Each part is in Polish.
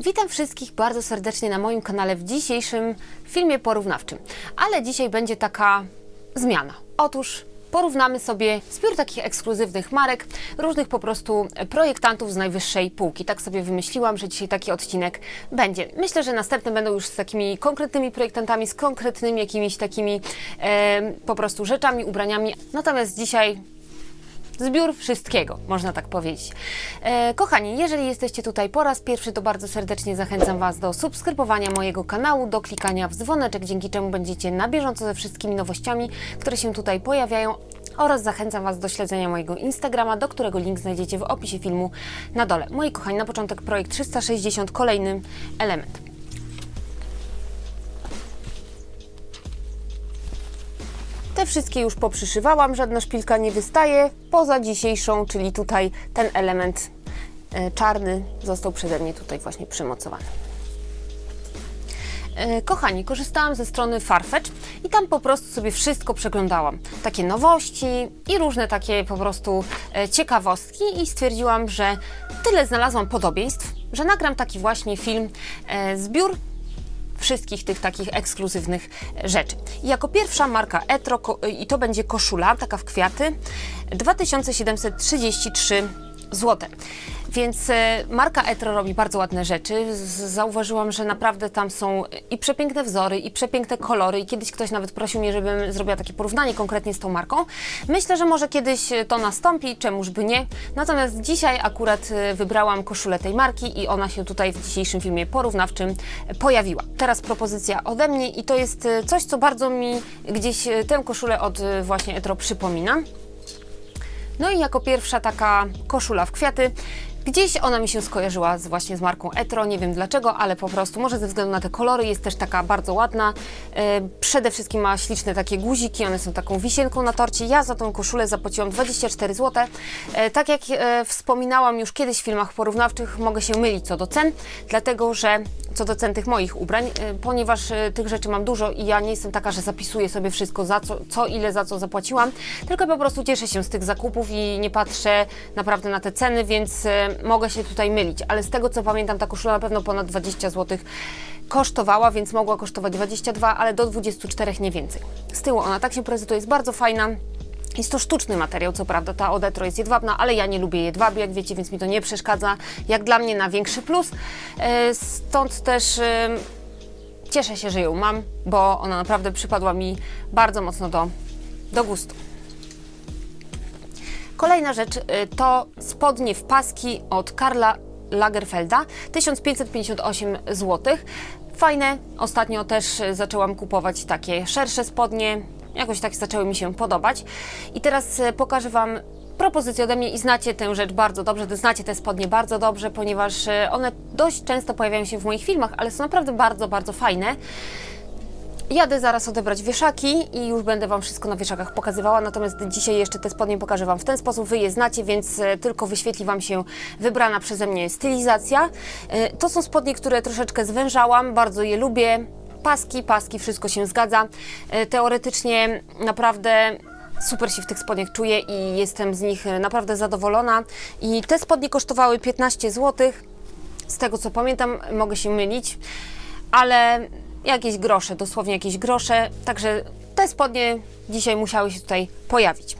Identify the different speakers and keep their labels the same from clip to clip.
Speaker 1: Witam wszystkich bardzo serdecznie na moim kanale w dzisiejszym filmie porównawczym. Ale dzisiaj będzie taka zmiana. Otóż porównamy sobie zbiór takich ekskluzywnych marek, różnych po prostu projektantów z najwyższej półki. Tak sobie wymyśliłam, że dzisiaj taki odcinek będzie. Myślę, że następne będą już z takimi konkretnymi projektantami, z konkretnymi jakimiś takimi e, po prostu rzeczami, ubraniami. Natomiast dzisiaj Zbiór wszystkiego, można tak powiedzieć. E, kochani, jeżeli jesteście tutaj po raz pierwszy, to bardzo serdecznie zachęcam Was do subskrybowania mojego kanału, do klikania w dzwoneczek, dzięki czemu będziecie na bieżąco ze wszystkimi nowościami, które się tutaj pojawiają. Oraz zachęcam Was do śledzenia mojego Instagrama, do którego link znajdziecie w opisie filmu na dole. Moi kochani, na początek projekt 360, kolejny element. Te wszystkie już poprzyszywałam, żadna szpilka nie wystaje, poza dzisiejszą, czyli tutaj ten element e, czarny został przeze mnie tutaj właśnie przymocowany. E, Kochani, korzystałam ze strony Farfetch i tam po prostu sobie wszystko przeglądałam. Takie nowości i różne takie po prostu e, ciekawostki i stwierdziłam, że tyle znalazłam podobieństw, że nagram taki właśnie film, zbiór wszystkich tych takich ekskluzywnych rzeczy. I jako pierwsza marka Etro i to będzie koszula, taka w kwiaty, 2733 zł. Więc e, marka Etro robi bardzo ładne rzeczy. Zauważyłam, że naprawdę tam są i przepiękne wzory, i przepiękne kolory. I kiedyś ktoś nawet prosił mnie, żebym zrobiła takie porównanie konkretnie z tą marką. Myślę, że może kiedyś to nastąpi, czemuż by nie. Natomiast dzisiaj akurat e, wybrałam koszulę tej marki i ona się tutaj w dzisiejszym filmie porównawczym pojawiła. Teraz propozycja ode mnie i to jest e, coś, co bardzo mi gdzieś tę koszulę od właśnie Etro przypomina. No i jako pierwsza taka koszula w kwiaty. Gdzieś ona mi się skojarzyła z, właśnie z marką Etro, nie wiem dlaczego, ale po prostu może ze względu na te kolory jest też taka bardzo ładna. E, przede wszystkim ma śliczne takie guziki, one są taką wisienką na torcie. Ja za tą koszulę zapłaciłam 24 zł. E, tak jak e, wspominałam już kiedyś w filmach porównawczych, mogę się mylić co do cen, dlatego że co do cen tych moich ubrań, ponieważ tych rzeczy mam dużo i ja nie jestem taka, że zapisuję sobie wszystko za co, co ile za co zapłaciłam, tylko po prostu cieszę się z tych zakupów i nie patrzę naprawdę na te ceny, więc mogę się tutaj mylić, ale z tego co pamiętam ta koszula na pewno ponad 20 zł kosztowała, więc mogła kosztować 22, ale do 24 nie więcej. Z tyłu ona tak się prezentuje, jest bardzo fajna. Jest to sztuczny materiał, co prawda ta Odetro jest jedwabna, ale ja nie lubię jedwabi, jak wiecie, więc mi to nie przeszkadza. Jak dla mnie na większy plus. E, Stąd też e, cieszę się, że ją mam, bo ona naprawdę przypadła mi bardzo mocno do, do gustu. Kolejna rzecz y, to spodnie w paski od Karla Lagerfelda 1558 zł. Fajne. Ostatnio też y, zaczęłam kupować takie szersze spodnie. Jakoś tak zaczęły mi się podobać. I teraz y, pokażę Wam propozycję ode mnie i znacie tę rzecz bardzo dobrze, znacie te spodnie bardzo dobrze, ponieważ one dość często pojawiają się w moich filmach, ale są naprawdę bardzo, bardzo fajne. Jadę zaraz odebrać wieszaki i już będę Wam wszystko na wieszakach pokazywała, natomiast dzisiaj jeszcze te spodnie pokażę Wam w ten sposób. Wy je znacie, więc e, tylko wyświetli Wam się wybrana przeze mnie stylizacja. E, To są spodnie, które troszeczkę zwężałam, bardzo je lubię. Paski, paski, wszystko się zgadza. E, Teoretycznie naprawdę super się w tych spodniach czuję i jestem z nich naprawdę zadowolona. I te spodnie kosztowały 15 zł. Z tego co pamiętam, mogę się mylić, ale jakieś grosze, dosłownie jakieś grosze. Także te spodnie dzisiaj musiały się tutaj pojawić.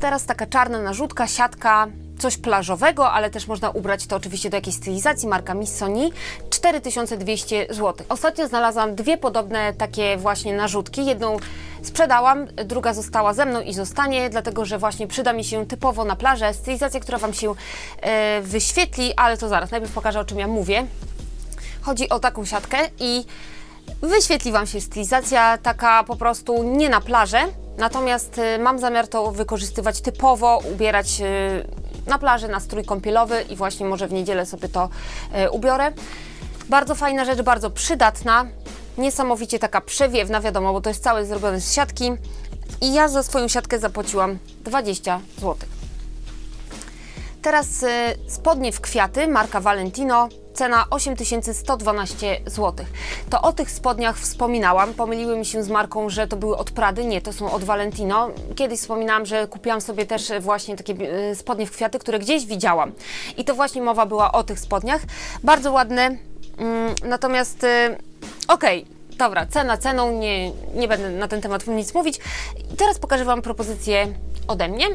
Speaker 1: Teraz taka czarna narzutka, siatka, coś plażowego, ale też można ubrać to oczywiście do jakiejś stylizacji, marka Missoni, 4200 zł. Ostatnio znalazłam dwie podobne takie właśnie narzutki. Jedną sprzedałam, druga została ze mną i zostanie, dlatego że właśnie przyda mi się typowo na plażę stylizacja, która Wam się e, wyświetli, ale to zaraz, najpierw pokażę o czym ja mówię. Chodzi o taką siatkę i wyświetli Wam się stylizacja taka po prostu nie na plażę, natomiast y, mam zamiar to wykorzystywać typowo, ubierać y, na plaży, na strój kąpielowy i właśnie może w niedzielę sobie to y, ubiorę. Bardzo fajna rzecz, bardzo przydatna, niesamowicie taka przewiewna, wiadomo, bo to jest całe zrobione z siatki i ja za swoją siatkę zapłaciłam 20 zł. Teraz spodnie w kwiaty, marka Valentino, cena 8112 zł. To o tych spodniach wspominałam, pomyliły mi się z marką, że to były od Prady, nie, to są od Valentino. Kiedyś wspominałam, że kupiłam sobie też właśnie takie e, spodnie w kwiaty, które gdzieś widziałam. I to właśnie mowa była o tych spodniach. Bardzo ładne, mm, natomiast e, okej, dobra, cena ceną, nie, nie będę na ten temat nic mówić. I teraz pokażę Wam propozycję ode mnie.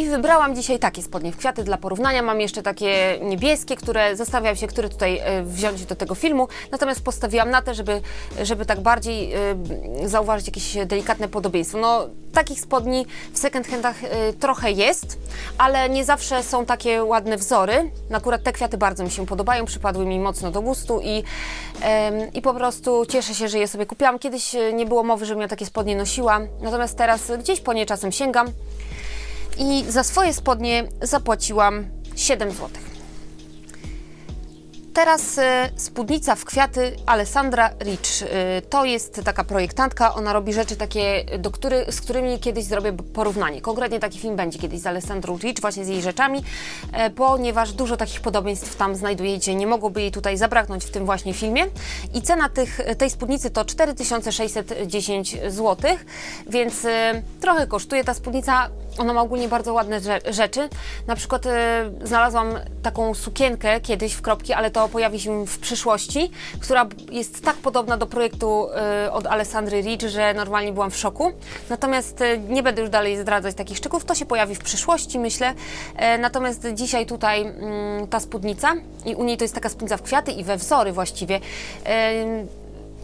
Speaker 1: I wybrałam dzisiaj takie spodnie w kwiaty dla porównania. Mam jeszcze takie niebieskie, które zastanawiam się, które tutaj e, wziąć do tego filmu. Natomiast postawiłam na te, żeby, żeby tak bardziej e, zauważyć jakieś delikatne podobieństwo. No, takich spodni w second handach e, trochę jest, ale nie zawsze są takie ładne wzory. Akurat te kwiaty bardzo mi się podobają, przypadły mi mocno do gustu i, i po prostu cieszę się, że je sobie kupiłam. Kiedyś nie było mowy, żebym ja takie spodnie nosiła, natomiast teraz gdzieś po nie czasem sięgam i za swoje spodnie zapłaciłam 7 zł. Teraz e, spódnica w kwiaty Alessandra Rich. E, to jest taka projektantka, ona robi rzeczy takie, do który, z którymi kiedyś zrobię porównanie. Konkretnie taki film będzie kiedyś z Alessandrą Rich, właśnie z jej rzeczami, e, ponieważ dużo takich podobieństw tam znajdujecie, nie mogłoby jej tutaj zabraknąć w tym właśnie filmie. I cena tych, tej spódnicy to 4610 zł, więc e, trochę kosztuje ta spódnica. Ona ma ogólnie bardzo ładne rze- rzeczy. Na przykład e, znalazłam taką sukienkę kiedyś w kropki, ale to pojawi się w przyszłości, która jest tak podobna do projektu e, od Alessandry Rich, że normalnie byłam w szoku. Natomiast e, nie będę już dalej zdradzać takich szczegółów, to się pojawi w przyszłości, myślę. E, natomiast dzisiaj tutaj mm, ta spódnica i u niej to jest taka spódnica w kwiaty i we wzory właściwie. E,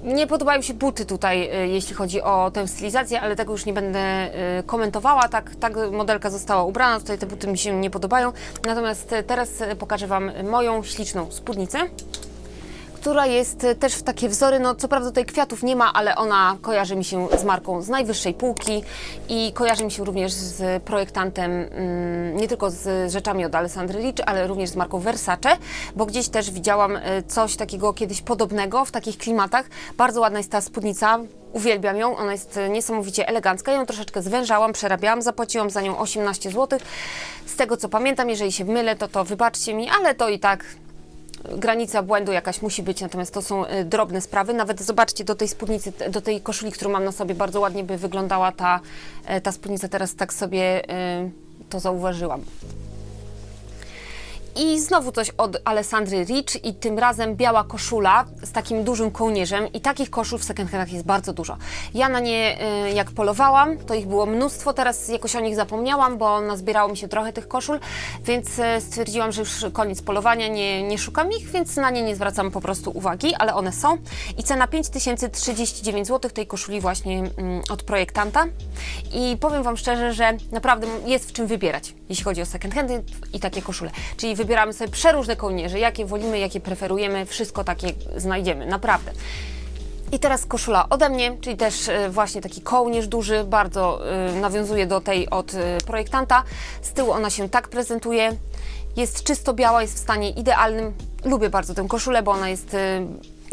Speaker 1: nie podobają mi się buty tutaj, y, jeśli chodzi o tę stylizację, ale tego już nie będę y, komentowała. Tak, tak modelka została ubrana, tutaj te buty mi się nie podobają. Natomiast y, teraz pokażę Wam moją śliczną spódnicę która jest y, też w takie wzory, no co prawda tutaj kwiatów nie ma, ale ona kojarzy mi się z marką z najwyższej półki i kojarzy mi się również z projektantem, mm, nie tylko z rzeczami od Alessandry Rich, ale również z marką Versace, bo gdzieś też widziałam y, coś takiego kiedyś podobnego w takich klimatach. Bardzo ładna jest ta spódnica, Uwielbiam ją, ona jest y, niesamowicie elegancka. Ja ją troszeczkę zwężałam, przerabiałam, zapłaciłam za nią 18 zł. Z tego co pamiętam, jeżeli się mylę, to to wybaczcie mi, ale to i tak granica błędu jakaś musi być, natomiast to są y, drobne sprawy. Nawet zobaczcie do tej spódnicy, do tej koszuli, którą mam na sobie, bardzo ładnie by wyglądała ta, e, ta spódnica. Teraz tak sobie y, to zauważyłam. I znowu coś od Alessandry Rich i tym razem biała koszula z takim dużym kołnierzem i takich koszul w second handach jest bardzo dużo. Ja na nie y, jak polowałam, to ich było mnóstwo, teraz jakoś o nich zapomniałam, bo nazbierało mi się trochę tych koszul, więc y, stwierdziłam, że już koniec polowania, nie, nie szukam ich, więc na nie nie zwracam po prostu uwagi, ale one są. I cena 5039 zł tej koszuli właśnie mm, od projektanta. I powiem Wam szczerze, że naprawdę jest w czym wybierać, jeśli chodzi o second handy i takie koszule. Czyli wybieramy sobie przeróżne kołnierze, jakie wolimy, jakie preferujemy, wszystko takie znajdziemy, naprawdę. I teraz koszula ode mnie, czyli też e, właśnie taki kołnierz duży, bardzo e, nawiązuje do tej od e, projektanta. Z tyłu ona się tak prezentuje. Jest czysto biała, jest w stanie idealnym. Lubię bardzo tę koszulę, bo ona jest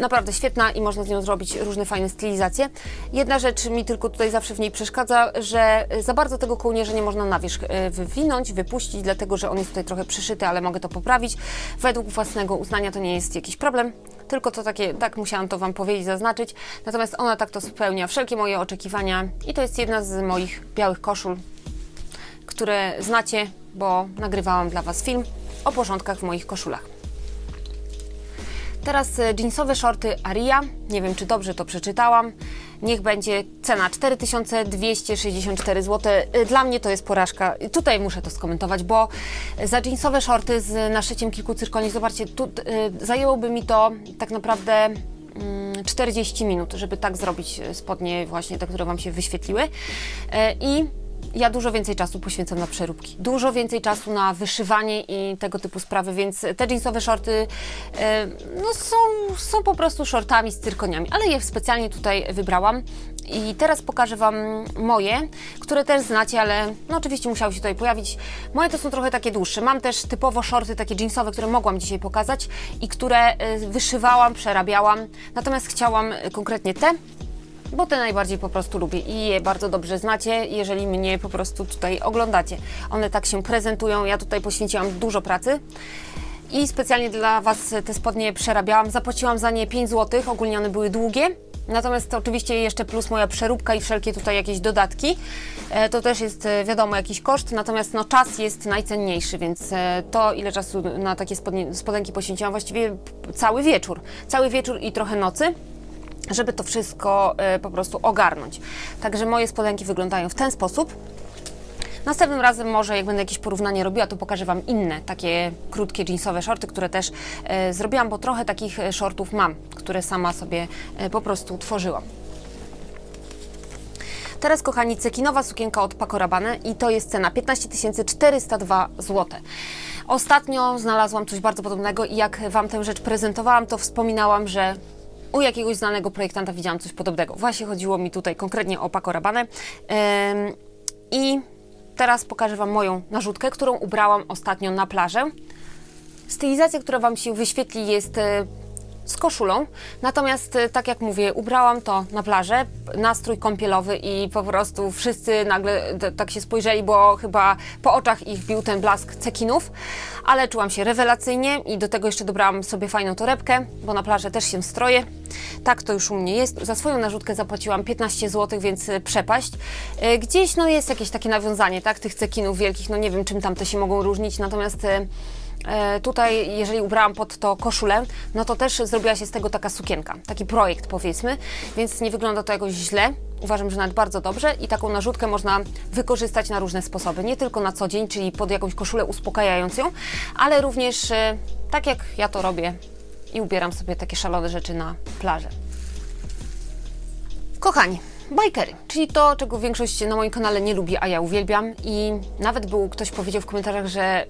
Speaker 1: naprawdę świetna i można z nią zrobić różne fajne stylizacje. Jedna rzecz mi tylko tutaj zawsze w niej przeszkadza, że za bardzo tego kołnierza nie można na wierzch e, wywinąć, wypuścić, dlatego że on jest tutaj trochę przyszyty, ale mogę to poprawić. Według własnego uznania to nie jest jakiś problem, tylko to takie, tak musiałam to Wam powiedzieć, zaznaczyć. Natomiast ona tak to spełnia wszelkie moje oczekiwania i to jest jedna z moich białych koszul, które znacie, bo nagrywałam dla Was film o porządkach w moich koszulach. Teraz e, jeansowe shorty Aria. Nie wiem, czy dobrze to przeczytałam. Niech będzie cena 4264 zł. E, Dla mnie to jest porażka. I Tutaj muszę to skomentować, bo za jeansowe shorty z naszyciem kilku cyrkoni, zobaczcie, tu, e, zajęłoby mi to tak naprawdę mm, 40 minut, żeby tak zrobić e, spodnie właśnie te, które Wam się wyświetliły. E, I ja dużo więcej czasu poświęcam na przeróbki. Dużo więcej czasu na wyszywanie i tego typu sprawy, więc te jeansowe shorty e, no są, są po prostu shortami z cyrkoniami, ale je specjalnie tutaj wybrałam. I teraz pokażę Wam moje, które też znacie, ale no oczywiście musiały się tutaj pojawić. Moje to są trochę takie dłuższe. Mam też typowo shorty takie jeansowe, które mogłam dzisiaj pokazać i które e, wyszywałam, przerabiałam. Natomiast chciałam konkretnie te, bo te najbardziej po prostu lubię i je bardzo dobrze znacie, jeżeli mnie po prostu tutaj oglądacie. One tak się prezentują, ja tutaj poświęciłam dużo pracy i specjalnie dla Was te spodnie przerabiałam. Zapłaciłam za nie 5 zł, ogólnie one były długie. Natomiast to oczywiście jeszcze plus moja przeróbka i wszelkie tutaj jakieś dodatki. E, To też jest e, wiadomo jakiś koszt, natomiast no, czas jest najcenniejszy, więc e, to ile czasu na takie spodnie, spodenki poświęciłam, właściwie cały wieczór. Cały wieczór i trochę nocy żeby to wszystko e, po prostu ogarnąć. Także moje spodenki wyglądają w ten sposób. Następnym razem może jak będę jakieś porównanie robiła, to pokażę Wam inne takie krótkie jeansowe shorty, które też e, zrobiłam, bo trochę takich e, shortów mam, które sama sobie e, po prostu tworzyłam. Teraz, kochani, cekinowa sukienka od Paco Rabanne i to jest cena 15 402 zł. Ostatnio znalazłam coś bardzo podobnego i jak Wam tę rzecz prezentowałam, to wspominałam, że u jakiegoś znanego projektanta widziałam coś podobnego. Właśnie chodziło mi tutaj konkretnie o Paco Rabanne. I teraz pokażę Wam moją narzutkę, którą ubrałam ostatnio na plażę. Stylizacja, która Wam się wyświetli, jest e, z koszulą. Natomiast, e, tak jak mówię, ubrałam to na plażę, nastrój kąpielowy i po prostu wszyscy nagle tak się spojrzeli, bo chyba po oczach ich bił ten blask cekinów. Ale czułam się rewelacyjnie i do tego jeszcze dobrałam sobie fajną torebkę, bo na plażę też się stroję. Tak to już u mnie jest. Za swoją narzutkę zapłaciłam 15 zł, więc e, przepaść. E, Gdzieś no jest jakieś takie nawiązanie, tak, tych cekinów wielkich, no nie wiem czym tam te się mogą różnić, natomiast Tutaj, jeżeli ubrałam pod to koszulę, no to też zrobiła się z tego taka sukienka, taki projekt powiedzmy, więc nie wygląda to jakoś źle. Uważam, że nawet bardzo dobrze i taką narzutkę można wykorzystać na różne sposoby. Nie tylko na co dzień, czyli pod jakąś koszulę uspokajając ją, ale również e, tak jak ja to robię i ubieram sobie takie szalone rzeczy na plażę. Kochani, bajkery, czyli to, czego większość na moim kanale nie lubi, a ja uwielbiam i nawet był ktoś powiedział w komentarzach, że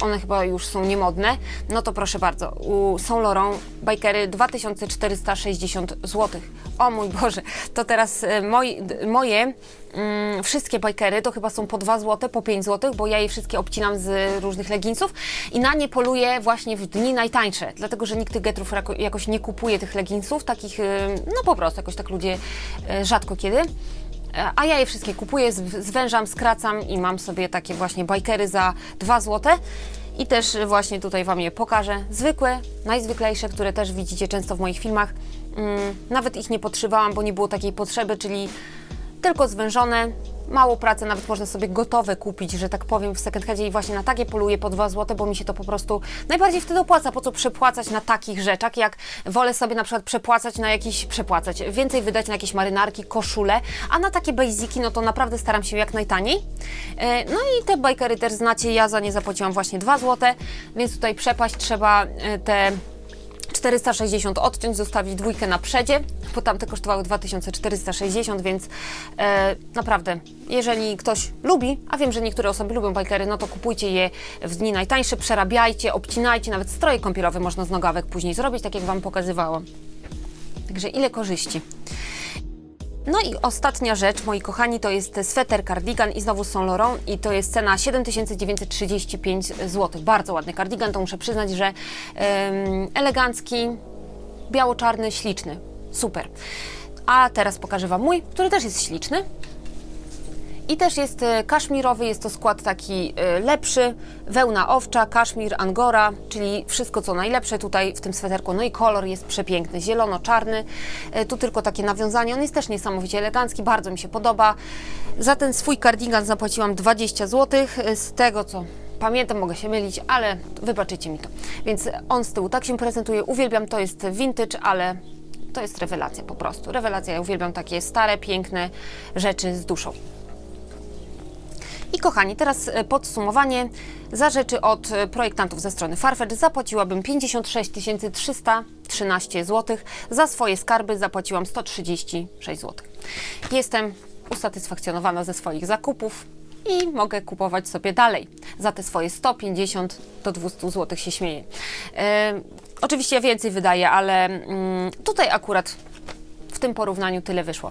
Speaker 1: y, one chyba już są niemodne, no to proszę bardzo, u Saint Laurent bajkery 2460 zł. O mój Boże, to teraz y, moi, moje mm, wszystkie bajkery to chyba są po 2 zł, po 5 zł, bo ja je wszystkie obcinam z różnych leginsów i na nie poluję właśnie w dni najtańsze, dlatego że nikt tych getrów jako, jakoś nie kupuje tych leginsów, takich, y, no po prostu, jakoś tak ludzie y, rzadko kiedy. A ja je wszystkie kupuję, zw- zwężam, skracam i mam sobie takie właśnie bajkery za 2 zł. I też właśnie tutaj Wam je pokażę. Zwykłe, najzwyklejsze, które też widzicie często w moich filmach. Mm, nawet ich nie podszywałam, bo nie było takiej potrzeby, czyli tylko zwężone, mało pracy, nawet można sobie gotowe kupić, że tak powiem, w second handzie i właśnie na takie poluję po 2 zł, bo mi się to po prostu najbardziej wtedy opłaca. Po co przepłacać na takich rzeczach, jak wolę sobie na przykład przepłacać na jakieś, przepłacać, więcej wydać na jakieś marynarki, koszule, a na takie basiki, no to naprawdę staram się jak najtaniej. E, No i te bajkery też znacie, ja za nie zapłaciłam właśnie 2 zł, więc tutaj przepaść trzeba e, te 460 odciąć, zostawić dwójkę na przedzie, bo tamte kosztowały 2460, więc e, naprawdę, jeżeli ktoś lubi, a wiem, że niektóre osoby lubią bajkery, no to kupujcie je w dni najtańsze, przerabiajcie, obcinajcie, nawet stroje kąpielowe można z nogawek później zrobić, tak jak Wam pokazywałam. Także ile korzyści. No i ostatnia rzecz, moi kochani, to jest sweter cardigan i znowu Saint Laurent i to jest cena 7935 zł. Bardzo ładny cardigan, to muszę przyznać, że em, elegancki, biało-czarny, śliczny. Super. A teraz pokażę Wam mój, który też jest śliczny. I też jest e, kaszmirowy, jest to skład taki e, lepszy, wełna owcza, kaszmir, angora, czyli wszystko co najlepsze tutaj w tym sweterku. No i kolor jest przepiękny, zielono-czarny. E, Tu tylko takie nawiązanie, on jest też niesamowicie elegancki, bardzo mi się podoba. Za ten swój kardigan zapłaciłam 20 zł, z tego co pamiętam, mogę się mylić, ale wybaczycie mi to. Więc on z tyłu tak się prezentuje, uwielbiam, to jest vintage, ale to jest rewelacja po prostu. Rewelacja, ja uwielbiam takie stare, piękne rzeczy z duszą. I kochani, teraz e, podsumowanie. Za rzeczy od e, projektantów ze strony Farfetch zapłaciłabym 56 313 zł. Za swoje skarby zapłaciłam 136 zł. Jestem usatysfakcjonowana ze swoich zakupów i mogę kupować sobie dalej. Za te swoje 150 do 200 zł się śmieję. E, oczywiście więcej wydaję, ale mm, tutaj akurat w tym porównaniu tyle wyszło.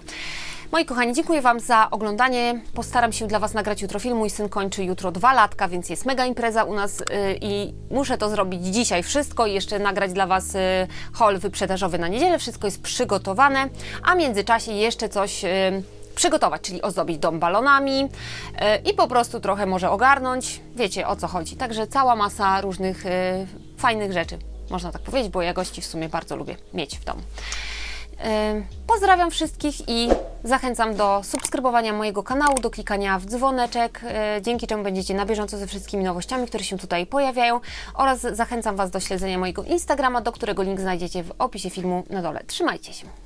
Speaker 1: Moi kochani, dziękuję Wam za oglądanie. Postaram się dla Was nagrać jutro film. Mój syn kończy jutro dwa latka, więc jest mega impreza u nas y, i muszę to zrobić dzisiaj wszystko i jeszcze nagrać dla Was y, haul wyprzedażowy na niedzielę. Wszystko jest przygotowane, a w międzyczasie jeszcze coś y, przygotować, czyli ozdobić dom balonami i po prostu trochę może ogarnąć. Wiecie o co chodzi. Także cała masa różnych fajnych rzeczy. Można tak powiedzieć, bo ja gości w sumie bardzo lubię mieć w domu. Pozdrawiam wszystkich i zachęcam do subskrybowania mojego kanału, do klikania w dzwoneczek, y, dzięki czemu będziecie na bieżąco ze wszystkimi nowościami, które się tutaj pojawiają oraz zachęcam Was do śledzenia mojego Instagrama, do którego link znajdziecie w opisie filmu na dole. Trzymajcie się!